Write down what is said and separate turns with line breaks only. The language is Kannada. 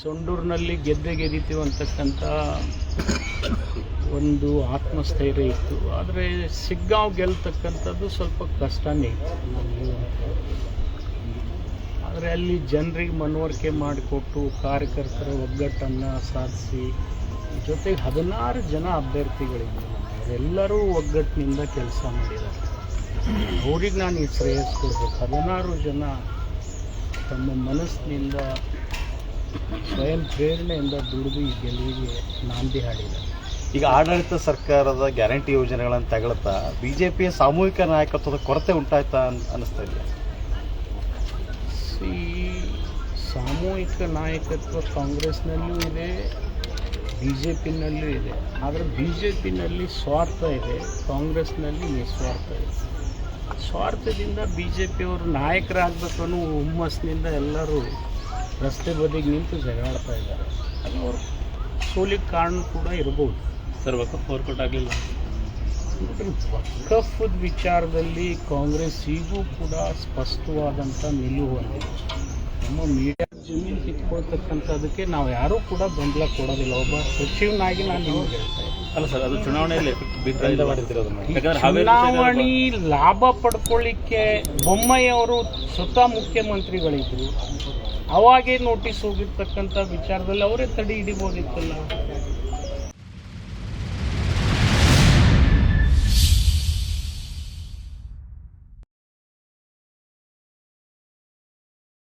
ಸೊಂಡೂರಿನಲ್ಲಿ ಗೆದ್ದೆ ಗೆದಿತೀವಿ ಅಂತಕ್ಕಂಥ ಒಂದು ಆತ್ಮಸ್ಥೈರ್ಯ ಇತ್ತು. ಆದರೆ ಸಿಗ್ಗಾವ್ ಗೆಲ್ತಕ್ಕಂಥದ್ದು ಸ್ವಲ್ಪ ಕಷ್ಟನೇ ಇತ್ತು. ಆದರೆ ಅಲ್ಲಿ ಜನರಿಗೆ ಮನವರಿಕೆ ಮಾಡಿಕೊಟ್ಟು ಕಾರ್ಯಕರ್ತರ ಒಗ್ಗಟ್ಟನ್ನು ಸಾಧಿಸಿ, ಜೊತೆಗೆ ಹದಿನಾರು ಜನ ಅಭ್ಯರ್ಥಿಗಳಿದ್ದರು. ಎಲ್ಲರೂ ಒಗ್ಗಟ್ಟಿನಿಂದ ಕೆಲಸ ಮಾಡಿದ್ದಾರೆ. ಅವ್ರಿಗೆ ನಾನು ಈ ಶ್ರೇಯಸ್ ಕೊಡಬೇಕು. ಹದಿನಾರು ಜನ ತಮ್ಮ ಮನಸ್ಸಿನಿಂದ ಸ್ವಯಂ ಪ್ರೇರಣೆಯಿಂದ ದುಡಿದು ಈ ಗೆಲುವಿಗೆ ನಾಂದಿ ಹಾಡಿದೆ.
ಈಗ ಆಡಳಿತ ಸರ್ಕಾರದ ಗ್ಯಾರಂಟಿ ಯೋಜನೆಗಳನ್ನು ತಗೊಳ್ತಾ ಪಿಯ ಸಾಮೂಹಿಕ ನಾಯಕತ್ವದ ಕೊರತೆ ಉಂಟಾಯ್ತಾ ಅನ್ ಅನ್ನಿಸ್ತಾ ಇದೆಯಾ
ಈ ಸಾಮೂಹಿಕ ನಾಯಕತ್ವ ಕಾಂಗ್ರೆಸ್ನಲ್ಲೂ ಇದೆ ಬಿ ಜೆ ಪಿನಲ್ಲೂ ಇದೆ. ಆದರೆ ಬಿ ಜೆ ಪಿನಲ್ಲಿ ಸ್ವಾರ್ಥ ಇದೆ ಕಾಂಗ್ರೆಸ್ನಲ್ಲಿ ನಿಸ್ವಾರ್ಥ ಇದೆ. ಸ್ವಾರ್ಥದಿಂದ ಬಿ ಜೆ ಪಿಯವರು ನಾಯಕರಾಗಬೇಕು ಅನ್ನೋ ಹುಮ್ಮಸ್ಸಿನಿಂದ ಎಲ್ಲರೂ ರಸ್ತೆ ಬದಿಗೆ ನಿಂತು ಜಗಳಾಡ್ತಾ ಇದ್ದಾರೆ. ಅದು ಅವ್ರ ಸೋಲಿಗೆ ಕಾರಣ ಕೂಡ ಇರಬಹುದು
ಸರ್ ವಕಫ್ ವರ್ಕೌಟ್ ಆಗಲಿಲ್ಲ.
ವಕಫದ ವಿಚಾರದಲ್ಲಿ ಕಾಂಗ್ರೆಸ್ ಈಗೂ ಕೂಡ ಸ್ಪಷ್ಟವಾದಂಥ ನಿಲುವು ಹೊಂದಿದೆ ನಮ್ಮ ಮೀಡಿಯಾ ಜಮೀನು ಕಿತ್ಕೊಳ್ತಕ್ಕಂಥದ್ದಕ್ಕೆ ನಾವು ಯಾರೂ ಕೂಡ ಬೆಂಬಲ ಕೊಡೋದಿಲ್ಲ. ಒಬ್ಬ ಸಚಿವನಾಗಿ ನಾನು ನಿಮಗೆ ಹೇಳ್ತಾ ಇದ್ದೀನಿ.
ಅಲ್ಲ ಸರ್ ಅದು ಚುನಾವಣೆಯಲ್ಲಿ
ಚುನಾವಣೆ ಲಾಭ ಪಡ್ಕೊಳ್ಳಿಕ್ಕೆ ಬೊಮ್ಮಾಯಿಯವರು ಸ್ವತಃ ಮುಖ್ಯಮಂತ್ರಿಗಳಿದ್ರು. ಅವಾಗೇ ನೋಟಿಸ್ ಹೋಗಿರ್ತಕ್ಕಂಥ ವಿಚಾರದಲ್ಲಿ ಅವರೇ ತಡೆ ಹಿಡಿಬೋದಿತ್ತಲ್ಲ.